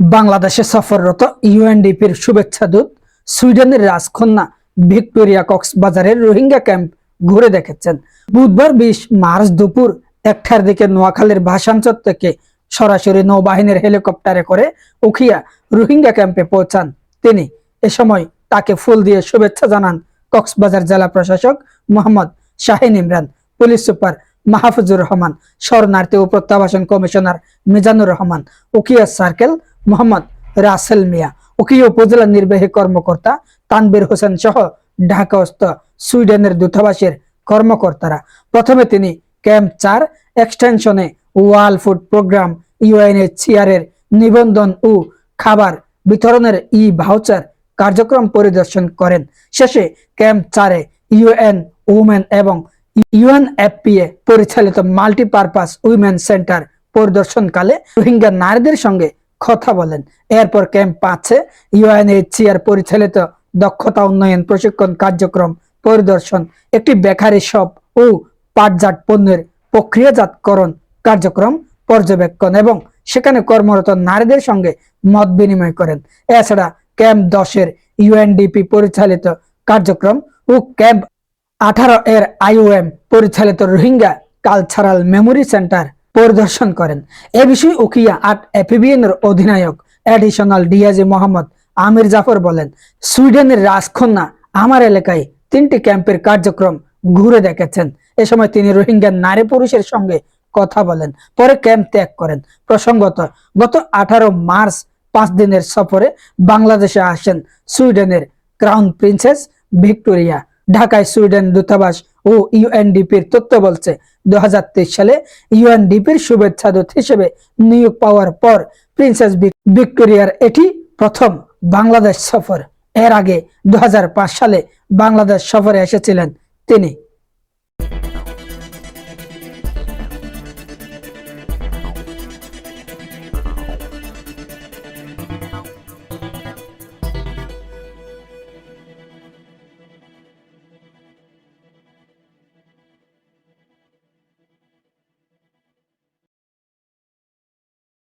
বাংলাদেশে সফররত ইউএনডিপির শুভেচ্ছা দূত সুইডেনের রাজকন্যা ভিক্টোরিয়া কক্সবাজারের রোহিঙ্গা ক্যাম্প ঘুরে দেখেছেন। বুধবার বিশ মার্চ দুপুর একটার দিকে নোয়াখালীর ভাষাঞ্চল থেকে সরাসরি নৌবাহিনীর হেলিকপ্টারে করে উখিয়া রোহিঙ্গা ক্যাম্পে পৌঁছান তিনি। এ সময় তাকে ফুল দিয়ে শুভেচ্ছা জানান কক্সবাজার জেলা প্রশাসক মোহাম্মদ শাহিন ইমরান, পুলিশ সুপার মাহফুজুর রহমান, শরণার্থী ও প্রত্যাবাসন কমিশনার মিজানুর রহমান, উকিয়া সার্কেল মোহাম্মদ রাসেল মিয়া উকিয়া উপজেলা নির্বাহী কর্মকর্তা তানবির হোসেন সহ ঢাকাস্থ সুইডেনের দূতাবাসের কর্মকর্তারা। প্রথমে তিনি ক্যাম্প চার এক্সটেনশনে ওয়াল ফুড প্রোগ্রাম ইউএনএইচসিআর এর নিবন্ধন ও খাবার বিতরণের ই ভাউচার কার্যক্রম পরিদর্শন করেন। শেষে ক্যাম্প চারে ইউএন উমেন এবং ইউএনএফপিএ পরিচালিত মাল্টিপারপাস উইমেন সেন্টার পরিদর্শনকালে রোহিঙ্গা নারীদের সঙ্গে কথা বলেন। এরপর ক্যাম্প পাঁচে ইউএনএইচসিআর পরিচালিত দক্ষতা উন্নয়ন প্রশিক্ষণ কার্যক্রম পরিদর্শন, একটি বেকারি শপ ও পাটজাট পণ্যের প্রক্রিয়াজাতকরণ কার্যক্রম পর্যবেক্ষণ এবং সেখানে কর্মরত নারীদের সঙ্গে মত বিনিময় করেন। এছাড়া ক্যাম্প দশের ইউএনডিপি পরিচালিত কার্যক্রম ও ক্যাম্প আঠারো এর আইওএম পরিচালিত রোহিঙ্গা কালচারাল মেমোরি সেন্টার পরিদর্শন করেন। এ বিষয়ে উকিয়া আট এপিবিএন এর অধিনায়ক অ্যাডিশনাল ডিআইজি মোহাম্মদ আমির জাফর বলেন, সুইডেনের রাজকন্যা আমার এলাকায় তিনটি ক্যাম্পের কার্যক্রম ঘুরে দেখেছেন। এ সময় তিনি রোহিঙ্গা নারী পুরুষের সঙ্গে কথা বলেন, পরে ক্যাম্প ত্যাগ করেন। প্রসঙ্গত, গত আঠারো মার্চ পাঁচ দিনের সফরে বাংলাদেশে আসেন সুইডেনের ক্রাউন প্রিন্সেস ভিক্টোরিয়া। ঢাকায় সুইডেন দূতাবাস ও ইউএনডিপির তথ্য বলছে দু হাজার তেইশ সালে ইউএনডিপির শুভেচ্ছা দূত হিসেবে নিয়োগ পাওয়ার পর প্রিন্সেস ভিক- ভিক্টোরিয়ার এটি প্রথম বাংলাদেশ সফর। এর আগে দু হাজার পাঁচ সালে বাংলাদেশ সফরে এসেছিলেন তিনি।